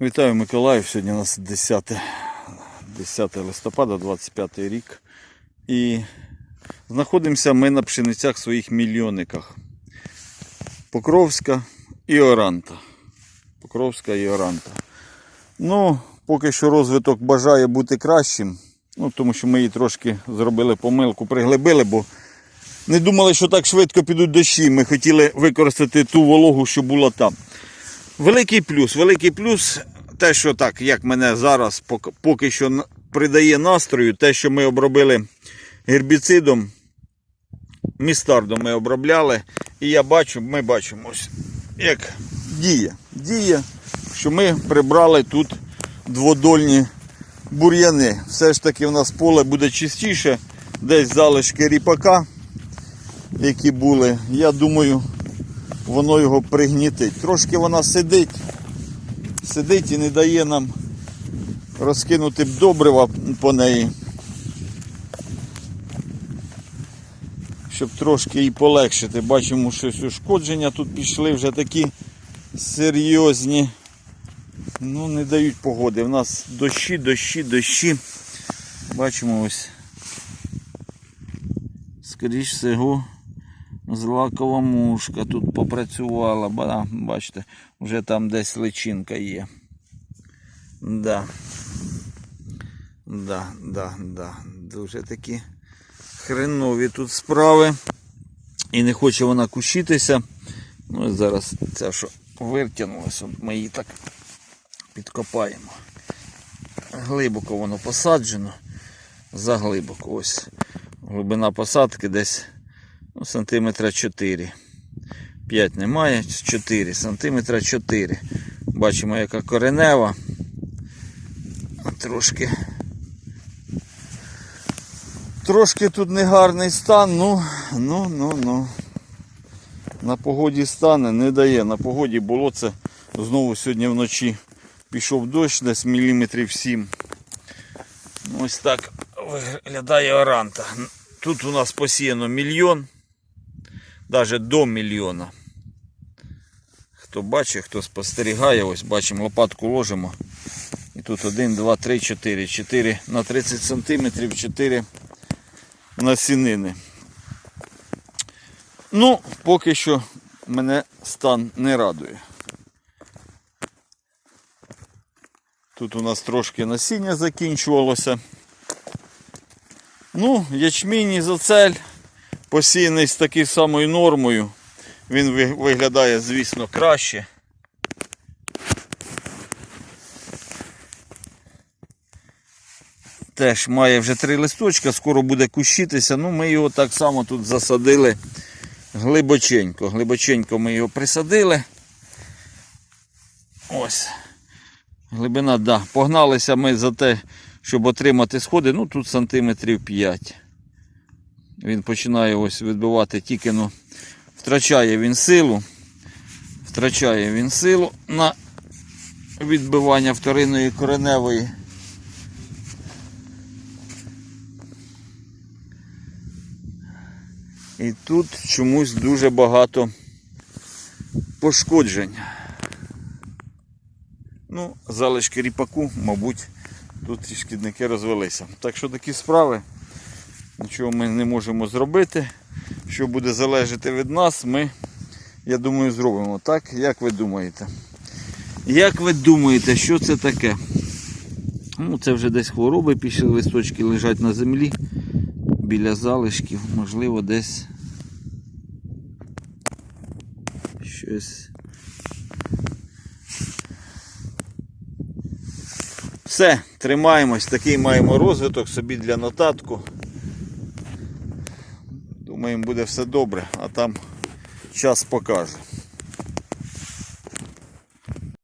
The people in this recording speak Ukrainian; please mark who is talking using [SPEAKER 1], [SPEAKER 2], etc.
[SPEAKER 1] Вітаю Миколаїв. Сьогодні у нас 10, 10 листопада, 25 рік. І знаходимося ми на пшеницях своїх мільйонниках. Покровська і Оранта. Покровська і Оранта. Ну, поки що розвиток бажає бути кращим. Ну, тому що ми її трошки зробили помилку, приглибили, бо не думали, що так швидко підуть дощі. Ми хотіли використати ту вологу, що була там. Великий плюс. Великий плюс те, що так, як мене зараз поки що придає настрою, те, що ми обробили гербіцидом, містардом ми обробляли. І я бачу, ми бачимо ось, як діє. Діє, що ми прибрали тут дводольні бур'яни. Все ж таки в нас поле буде чистіше, десь залишки ріпака, які були. Я думаю, воно його пригнітить. Трошки вона сидить, сидить і не дає нам розкинути добрива по неї. Щоб трошки її полегшити. Бачимо, щось ушкодження тут пішли вже такі серйозні. Ну, не дають погоди. У нас дощі, дощі, дощі. Бачимо ось. Скоріш всього, злакова мушка тут попрацювала. Ба, бачите, вже там десь личинка є. Да. Да, да, да. Дуже такі хренові тут справи. І не хоче вона кущитися. Ну і зараз ця що виртягнулася, от ми її так підкопаємо. Глибоко воно посаджено. Заглибоко. Ось глибина посадки десь ну, сантиметра 4. 5 немає, 4 сантиметра 4. Бачимо, яка коренева. Трошки. Трошки тут негарний стан, ну, ну, ну, ну. На погоді стане, не дає. На погоді було це знову сьогодні вночі пішов дощ десь міліметрів 7. Ось так виглядає оранта. Тут у нас посіяно мільйон, навіть до мільйона. Хто бачить, хто спостерігає, ось бачимо, лопатку ложимо. І тут 1, 2, 3, 4. 4 на 30 сантиметрів, 4 насінини. Ну, поки що мене стан не радує. Тут у нас трошки насіння закінчувалося. Ну, ячмінь ізоцель посіяний з такою самою нормою. Він виглядає, звісно, краще. Теж має вже три листочка, скоро буде кущитися. Ну, ми його так само тут засадили глибоченько. Глибоченько ми його присадили. Ось. Глибина, да. Погналися ми за те, щоб отримати сходи. Ну тут сантиметрів 5. Він починає ось відбивати тільки ну, втрачає він силу. Втрачає він силу на відбивання вторинної кореневої. І тут чомусь дуже багато пошкоджень. Ну, залишки ріпаку, мабуть, тут і шкідники розвелися. Так що такі справи. Нічого ми не можемо зробити. Що буде залежати від нас, ми, я думаю, зробимо. Так, як ви думаєте? Як ви думаєте, що це таке? Ну, це вже десь хвороби пішли, листочки лежать на землі біля залишків, можливо, десь щось. Все, тримаємось, такий маємо розвиток собі для нотатку. Думаємо, буде все добре, а там час покаже.